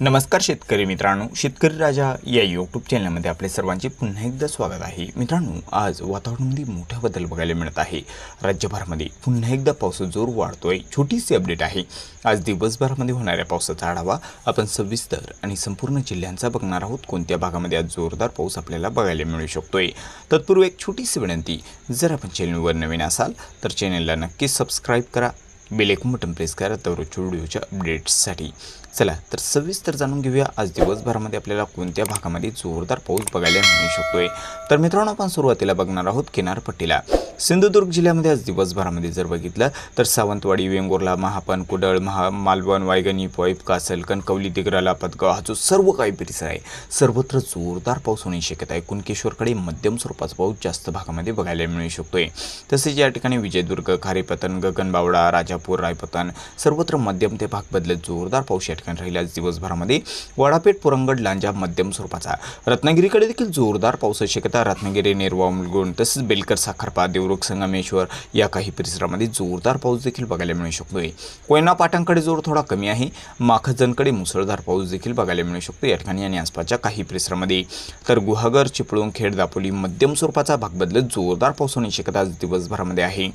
नमस्कार शेतकरी मित्रांनो शेतकरी राजा या यूट्यूब चॅनलमध्ये आपले सर्वांचे पुन्हा एकदा स्वागत आहे. मित्रांनो आज वातावरणामध्ये मोठा बदल बघायला मिळत आहे. राज्यभरामध्ये पुन्हा एकदा पाऊस जोर वाढतोय. छोटीशी अपडेट आहे. आज दिवसभरामध्ये होणाऱ्या पावसाचा आढावा आपण सविस्तर आणि संपूर्ण जिल्ह्यांचा बघणार आहोत. कोणत्या भागामध्ये आज जोरदार पाऊस आपल्याला बघायला मिळू शकतोय? तत्पूर्वी एक छोटीशी विनंती जर आपण चॅनलवर नवीन असाल तर चॅनलला नक्कीच सबस्क्राईब करा. बेलेकून बटन प्रेस करा. दररोजच्या व्हिडिओच्या अपडेट्ससाठी चला तर सविस्तर जाणून घेऊया. आज दिवसभरामध्ये आपल्याला कोणत्या भागामध्ये जोरदार पाऊस बघायला मिळू शकतोय? तर मित्रांनो आपण सुरुवातीला बघणार आहोत किनारपट्टीला. सिंधुदुर्ग जिल्ह्यामध्ये आज दिवसभरामध्ये जर बघितलं तर सावंतवाडी वेंगुर्ला महापन कुडळ महा मालवण वायगणी पॉईप कासल कणकवली दिग्राला पदगाव हा जो सर्व काही परिसर आहे. सर्वत्र जोरदार पाऊस होण्याची शक्यता आहे. कुणकेश्वरकडे मध्यम स्वरूपाचा पाऊस जास्त भागामध्ये बघायला मिळू शकतोय. तसेच या ठिकाणी विजयदुर्ग खारेपतन गगनबावडा राजापूर रायपतन सर्वत्र मध्यम ते भाग बदलत जोरदार पाऊस या ठिकाणी राहील आज दिवसभरामध्ये. वडापेठ पुरंगड लांजा मध्यम स्वरूपाचा. रत्नागिरीकडे देखील जोरदार पावसाची शक्यता रत्नागिरी नेरवा मुलगुण तसेच बेलकर साखरपा देवरुख संगमेश्वर या काही परिसरामध्ये जोरदार पाऊस देखील बघायला मिळू शकतोय. कोयना पाटांकडे जोर थोडा कमी आहे. माखजनकडे मुसळधार पाऊस देखील बघायला मिळू शकतो या ठिकाणी आणि आसपासच्या काही परिसरामध्ये. तर गुहागर चिपळूण खेड दापोली मध्यम स्वरूपाचा भाग बदलत जोरदार पाऊस होण्याची शक्यता आज दिवसभरामध्ये आहे.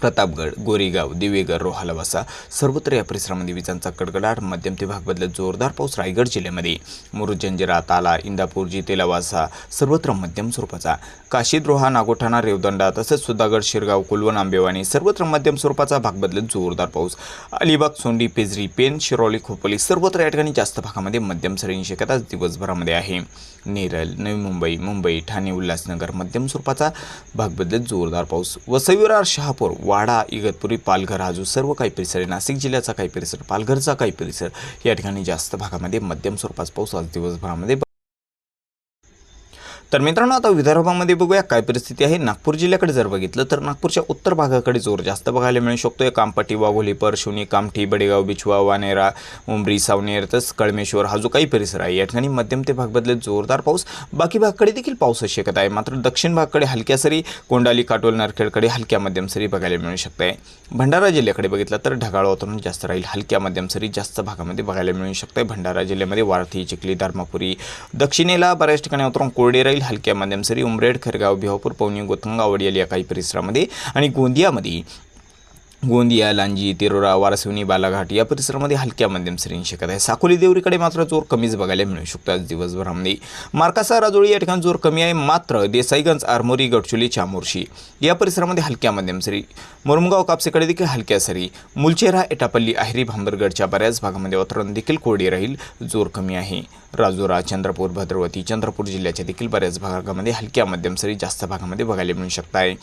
प्रतापगड गोरेगाव दिवेगर रोहालवासा सर्वत्र या परिसरामध्ये विजांचा कडकडाट मध्यम ते भाग बदलत जोरदार पाऊस रायगड जिल्ह्यामध्ये. मुरुड जंजिरा ताला इंदापूर जितेलावासा सर्वत्र मध्यम स्वरूपाचा. काशीद्रोहा नागोठाणा रेवदंडा तसेच सुधागड शिरगाव कुलवण आंबेवाणी सर्वत्र मध्यम स्वरूपाचा भाग बदलत जोरदार पाऊस. अलिबाग सोंडी पेजरी पेन शिरोली खोपोली सर्वत्र या ठिकाणी जास्त भागामध्ये मध्यम सरींची शक्यता दिवसभरामध्ये आहे. नेरल नवी मुंबई मुंबई ठाणे उल्हासनगर मध्यम स्वरूपाचा भाग बदलत जोरदार पाऊस. वसईविरार शहापूर वाडा इगतपुरी पालघर हा जो सर्व काही परिसर आहे. नाशिक जिल्ह्याचा काही परिसर पालघरचा काही परिसर या ठिकाणी जास्त भागामध्ये मध्यम स्वरूपाचा पाऊस आज दिवसभरामध्ये तर मित्रांनो आता विदर्भामध्ये बघूया काय परिस्थिती आहे. नागपूर जिल्ह्याकडे जर बघितलं तर नागपूरच्या उत्तर भागाकडे जोर जास्त बघायला मिळू शकतो आहे कामपाटी वाघोली परशुनी कामठी बडेगाव बिछवा वानेरा उमरी सावनेर तसंच कळमेश्वर हा जो काही परिसर आहे या ठिकाणी मध्यम ते भाग बदलत जोरदार पाऊस. बाकी भागाकडे देखील पाऊस शकत आहे. मात्र दक्षिण भागाकडे हलक्या सरी कोंडाली काटोल नारखेडकडे हलक्या मध्यम सरी बघायला मिळू शकते भंडारा जिल्ह्याकडे बघितलं तर ढगाळ वातावरण जास्त राहील. हलक्या मध्यम सरी जास्त भागामध्ये बघायला मिळू शकते भंडारा जिल्ह्यामध्ये वारथी चिखली धर्मापुरी दक्षिणेला बऱ्याच ठिकाणी वातावरण कोरडे राहील. हलक्या मध्यम सरी उमरेड खरगाव भिवापूर पवनी गोतंगा या काही परिसरामध्ये आणि गोंदियामध्ये गोंदिया लांजी तिरोरा वारसवणी बालाघाट या परिसरामध्ये हलक्या मध्यम सरींनी शकत आहे. साकोली देवरीकडे मात्र जोर कमीच बघायला मिळू शकतो. आज दिवसभरामध्ये मार्कासा राजोळी या ठिकाणी जोर कमी आहे. मात्र देसाईगंज आरमोरी गडचोली चामोर्शी या परिसरामध्ये हलक्या मध्यम सरी. मुरमगाव कापसेकडे देखील हलक्या सरी. मुलचेरा एटापल्ली आहिरी भांबरगडच्या बऱ्याच भागामध्ये वातावरण देखील कोरडे राहील. जोर कमी आहे. राजुरा चंद्रपूर भद्रवती चंद्रपूर जिल्ह्याच्या देखील बऱ्याच भागामध्ये हलक्या मध्यम सरी जास्त भागामध्ये बघायला मिळू शकत आहे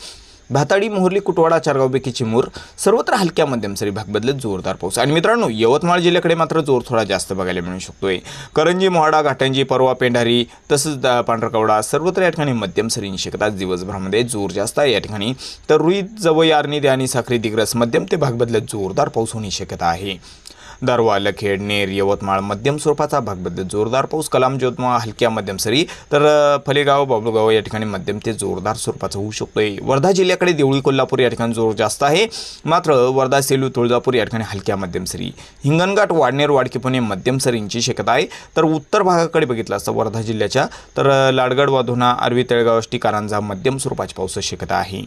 भाताडी मोहर्ली कुटवाडा चारगावपैकी चिमूर सर्वत्र हलक्या मध्यम सरी भाग बदलत जोरदार पाऊस. आणि मित्रांनो यवतमाळ जिल्ह्याकडे मात्र जोर थोडा जास्त बघायला मिळू शकतोय. करंजी मोहाडा घाटंजी परवा पेंढारी तसंच पांढरकवडा सर्वत्र या ठिकाणी मध्यम सरींची शक्यता दिवसभरामध्ये जोर जास्त आहे. या ठिकाणी तर रुईत जवळ आर्नी आणि साखरी दिग्रस मध्यम ते भाग बदलत जोरदार पाऊस होण्याची शक्यता आहे. दारवा लखेड नेर यवतमाळ मध्यम स्वरूपाचा भाग बदलत जोरदार पाऊस कलाम जोतमाळ हलक्या मध्यम सरी तर फलेगाव बाबुळगाव या ठिकाणी मध्यम ते जोरदार स्वरूपाचा होऊ शकतोय. वर्धा जिल्ह्याकडे देवळी कोल्हापूर या ठिकाणी जोर जास्त आहे. मात्र वर्धा सेलू तुळजापूर या ठिकाणी हलक्या मध्यम सरी. हिंगणघाट वाडनेर वाडकीपुणे मध्यम सरींची शक्यता आहे. तर उत्तर भागाकडे बघितलं असतं वर्धा जिल्ह्याच्या तर लाडगड वाधोना आरवी तळगाव आष्टी कारंजा मध्यम स्वरूपाची पावसाची शक्यता आहे.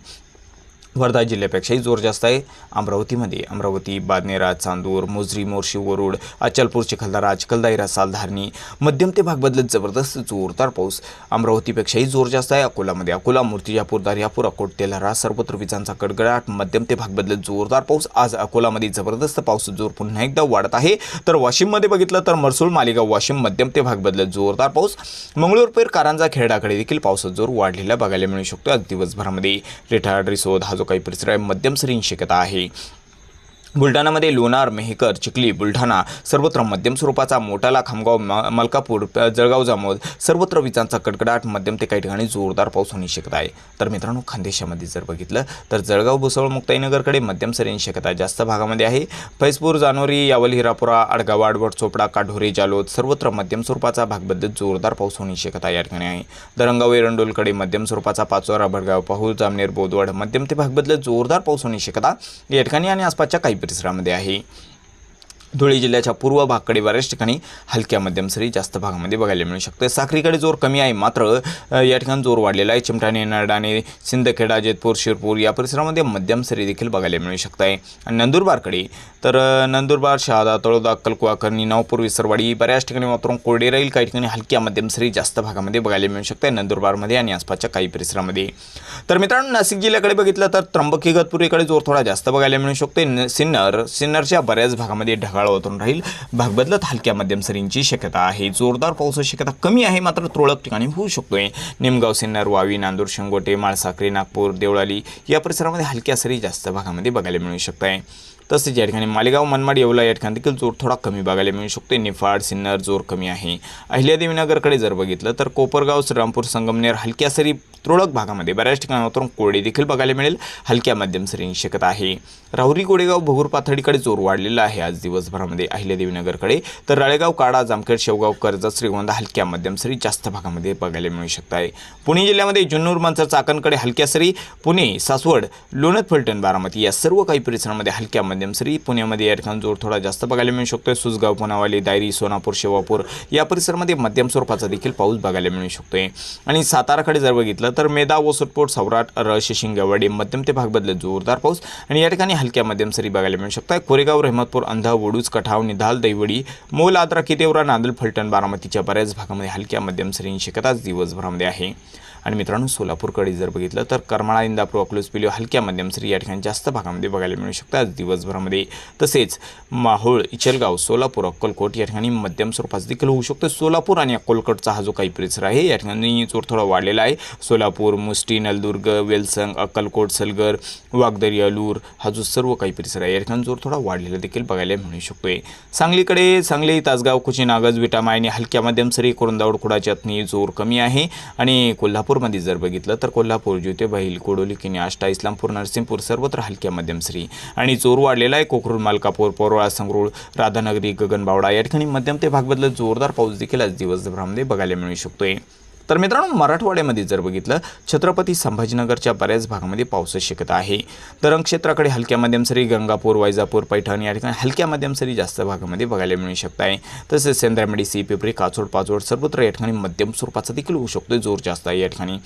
वर्धा जिल्ह्यापेक्षाही जोर जास्त आहे. अमरावतीमध्ये अमरावती बादनेरा चांदूर मोजरी मोर्शी वरुड अचलपूर चिखलदारा चिखलदाईरा सालधारणी मध्यम ते भाग बदलत जबरदस्त जोरदार पाऊस अमरावतीपेक्षाही जोर जास्त आहे. अकोलामध्ये अकोला मूर्तिजापूर दर्यापूर अकोट तेल्हारा सर्वत्र विजांचा कडकडाट मध्यम ते भाग बदलत जोरदार पाऊस. आज अकोलामध्ये जबरदस्त पाऊस जोर पुन्हा एकदा वाढत आहे. तर वाशिममध्ये बघितलं तर मरसूळ मालेगाव वाशिम मध्यम ते भाग बदलत जोरदार पाऊस. मंगळूरपेर कारंजा खेरडाकडे देखील पावसाचा जोर वाढलेला बघायला मिळू शकतो आज दिवसभरामध्ये रेठाड रिसोद हा जो काही परिसर आहे मध्यम सरींची शक्यता आहे. बुलढाणामध्ये लोणार मेहकर चिखली बुलढाणा सर्वत्र मध्यम स्वरूपाचा मोठाला खामगाव म मलकापूर जळगाव जामोद सर्वत्र विजांचा कडकडाट मध्यम ते काही ठिकाणी जोरदार पाऊस होण्याची शक्यता आहे. तर मित्रांनो खानदेशामध्ये जर बघितलं तर जळगाव भुसवळ मुक्ताईनगरकडे मध्यम सरींची शक्यता जास्त भागामध्ये आहे. फैजपूर जानोरी यावल हिरापुरा आडगाव आडवड चोपडा काढोरी जालोद सर्वत्र मध्यम स्वरूपाचा भागबद्दल जोरदार पाऊस होण्याची शक्यता या ठिकाणी आहे. दरंगाव एरंडोलकडे मध्यम स्वरूपाचा पाचोरा भडगाव पाहूर जामनेर बोदवड मध्यम ते भागबद्दल जोरदार पाऊस होण्याची शक्यता या ठिकाणी आणि आसपासच्या काही परिसरामध्ये आहे. धुळे जिल्ह्याच्या पूर्व भागकडे बऱ्याच ठिकाणी हलक्या मध्यम सरी जास्त भागामध्ये बघायला मिळू शकते. साखरीकडे जोर कमी आहे मात्र या ठिकाणी जोर वाढलेला आहे. चिमटाणे नरडाणे सिंदखेडा जेतपूर शिरपूर या परिसरामध्ये मध्यम सरी देखील बघायला मिळू शकत आहे आणि नंदुरबारकडे तर नंदुरबार शहादा तळोदा अक्कलकुवा करणी नवपूर विसरवाडी बऱ्याच ठिकाणी मात्र कोरडे राहील. काही ठिकाणी हलक्या मध्यम सरी जास्त भागामध्ये बघायला मिळू शकते नंदुरबारमध्ये आणि आसपासच्या काही परिसरामध्ये. तर मित्रांनो नाशिक जिल्ह्याकडे बघितलं तर त्र्यंबकी इकडे जोर थोडा जास्त बघायला मिळू शकते न- सिन्नर सिन्नरच्या बऱ्याच भागामध्ये ढगाळ होतून राहील. भाग बदलत हलक्या मध्यम सरींची शक्यता आहे. जोरदार पावसाची शक्यता कमी आहे मात्र तुरळक ठिकाणी होऊ शकतोय. निमगाव सिन्नर वावी नांदूर शंगोटे माळसाखरी नागपूर देवळाली या परिसरामध्ये हलक्या सरी जास्त भागामध्ये बघायला मिळू शकत आहे तसेच या ठिकाणी मालेगाव मनमाड येवला या ठिकाणी देखील जोर थोडा कमी बघायला मिळू शकतो. निफाड सिन्नर जोर कमी आहे. अहिल्यादेवीनगरकडे जर बघितलं तर कोपरगाव श्रीरामपूर संगमनेर हलक्या सरी तुरळक भागामध्ये बऱ्याच ठिकाणी मात्र देखील बघायला मिळेल. हलक्या मध्यम सरींची शक्यता आहे. राहुरी गोडेगाव भगूर पाथर्डीकडे जोर वाढलेला आहे आज दिवसभरामध्ये अहिल्यादेवीनगरकडे तर राळेगाव काडा जामखेड शेवगाव कर्जत श्रीगोंदा हलक्या मध्यम सरी जास्त भागामध्ये बघायला मिळू शकत आहे. पुणे जिल्ह्यामध्ये जुन्नूर मंचर चाकणकडे हलक्या सरी पुणे सासवड लोणत फलटण बारामती या सर्व काही परिसरामध्ये हलक्या मध्यम सरी पुण्यामध्ये या ठिकाणी जोर थोडा जास्त बघायला मिळू शकतोय. सुसगाव पुनावाली दायरी सोनापूर शेवापूर या परिसरामध्ये मध्यम स्वरूपाचा देखील पाऊस बघायला मिळू शकतोय. आणि साताराकडे जर बघितलं तर मेदा ओसटपोट सौराट रश शिंगवडी मध्यम ते भाग बदलत जोरदार पाऊस आणि या ठिकाणी हलक्या मध्यम सरी बघायला मिळू शकतात कोरेगाव रहमतपूर अंधा वडूज कठाव निधाल दैवडी मोल आद्रा कितेवरा नांदल फलटण बारामतीच्या बऱ्याच भागामध्ये हलक्या मध्यम सरींची दिवसभरामध्ये आहे. आणि मित्रांनो सोलापूरकडे जर बघितलं तर करमाळा इंदापूर अकलूज पिलो हलक्या मध्यम सरी या ठिकाणी जास्त भागामध्ये बघायला मिळू शकतात. आज दिवसभरामध्ये तसेच माहोळ इचलगाव सोलापूर अक्कलकोट या ठिकाणी मध्यम स्वरूपाचा देखील होऊ शकतो. सोलापूर आणि अक्कलकोटचा हा जो काही परिसर आहे या ठिकाणी जोर थोडा वाढलेला आहे. सोलापूर मुष्टी नलदुर्ग वेलसंग अक्कलकोट सलगर वागदरी अलूर हा जो सर्व काही परिसर आहे या ठिकाणी जोर थोडा वाढलेला देखील बघायला मिळू शकतोय. सांगलीकडे सांगली तासगाव कुची नागज विटामा आणि हलक्या मध्यम सरी कोरंदावड कुडाच्यातनी जोर कमी आहे. आणि कोल्हापूर कोल्हापूरमध्ये जर बघितलं तर कोल्हापूर ज्योतिबाईल कोडोली किनी आष्टा इस्लामपूर नरसिंहपूर सर्वत्र हलक्या मध्यम सरी आणि जोर वाढलेला आहे. कोकरूड मालकापूर पोरोळा संगरूळ राधानगरी गगनबावडा या ठिकाणी मध्यम ते भाग जोरदार पाऊस देखील आज दिवसभरामध्ये बघायला मिळू शकतोय. तर मित्रांनो मराठवाड्यामध्ये जर बघितलं छत्रपती संभाजीनगरच्या बऱ्याच भागामध्ये पावसाची शक्यता आहे. धरण क्षेत्राकडे हलक्या मध्यम सरी गंगापूर वैजापूर पैठण या ठिकाणी हलक्या मध्यम सरी जास्त भागामध्ये बघायला मिळू शकत आहे तसेच सेंद्रामेडी सी पिपरी काचोड पाचोड सर्वत्र या ठिकाणी मध्यम स्वरूपाचा देखील होऊ शकतो जोर जास्त आहे या ठिकाणी.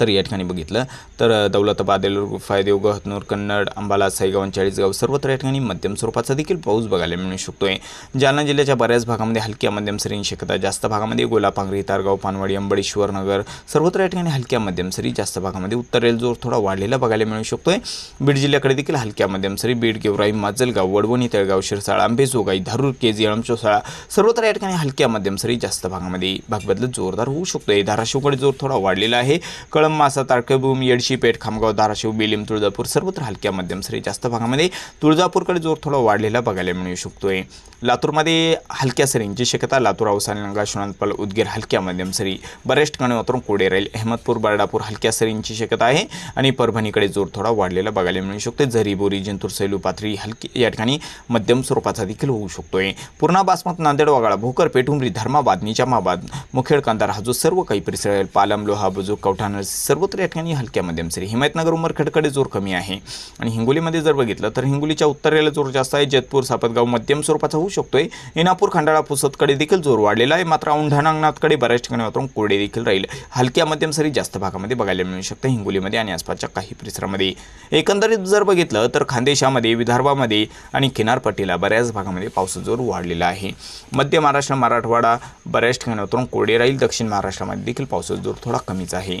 तर या ठिकाणी बघितलं. तर दौलताबाद एलूर गुफा गहतनूर हतनूर कन्नड अंबाला साईगाव चाळीसगाव सर्वत्र या ठिकाणी मध्यम स्वरूपाचा देखील पाऊस बघायला मिळू शकतोय. जालना जिल्ह्याच्या बऱ्याच भागामध्ये हलक्या मध्यम सरींची शक्यता जास्त भागामध्ये गोलापांगरी तारगाव पानवाडी अंबडेश्वर नगर सर्वत्र या ठिकाणी हलक्या मध्यम सरी जास्त भागामध्ये उत्तरेल जोर थोडा वाढलेला बघायला मिळू शकतोय. बीड जिल्ह्याकडे देखील हलक्या मध्यम सरी बीड गेवराई माजलगाव वडवणी तळगाव शिरसाळ आंबेजोगाई धारूर केजी अळमचोसाळा सर्वत्र या ठिकाणी हलक्या मध्यम सरी जास्त भागामध्ये भाग बदलत जोरदार होऊ शकतोय. धाराशिवकडे जोर थोडा वाढलेला आहे. कळम मासा तारकेबूम येडशी पेठ खामगाव धाराशिव बेलीम तुळजापूर सर्वत्र हलक्या मध्यम सरी जास्त भागामध्ये तुळजापूरकडे जोर थोडा वाढलेला बघायला मिळू शकतोय. लातूरमध्ये हलक्या सरींची शक्यता लातूर अवसानी लंगा शुणांतपाल उदगीर हलक्या मध्यम सरी. बऱ्याच ठिकाणी वातावरण कोडे राहील. अहमदपूर बर्डापूर हलक्या सरींची शक्यता आहे आणि परभणीकडे जोर थोडा वाढलेला बघायला मिळू शकतो झरी बोरी जिंतूर सैलू पाथरी हलकी या ठिकाणी मध्यम स्वरूपाचा देखील होऊ शकतोय. पूर्णा बासमत नांदेड वागाळा भोकर पेठुंबरी धर्माबाद निजामाबाद मुखेड कांदार हा जो सर्व काही परिसर पालम लोहा बुजुक कवठाणर सर्वत्र या ठिकाणी हलक्या मध्यम सरी हिमायतनगर उमरखेडकडे जोर कमी आहे. आणि हिंगोलीमध्ये जर बघितलं तर हिंगोलीच्या उत्तरेला जोर जास्त आहे. जेतपूर सापतगाव मध्यम स्वरूपाचा होऊ शकतोय. इनापूर खंडाळा पुसदकडे देखील जोर वाढलेला आहे. मात्र औंढानांगनाथकडे बऱ्याच ठिकाणी मात्र कोरडे देखील राहील. हलक्या मध्यम सरी जास्त भागामध्ये बघायला मिळू शकते हिंगोलीमध्ये आणि आसपासच्या काही परिसरामध्ये. एकंदरीत जर बघितलं तर खानदेशामध्ये विदर्भामध्ये आणि किनारपट्टीला बऱ्याच भागामध्ये पावसाचा जोर वाढलेला आहे. मध्य महाराष्ट्र मराठवाडा बऱ्याच ठिकाणी उतरून कोरडे राहील. दक्षिण महाराष्ट्रामध्ये देखील पावसाचा जोर थोडा कमीच आहे.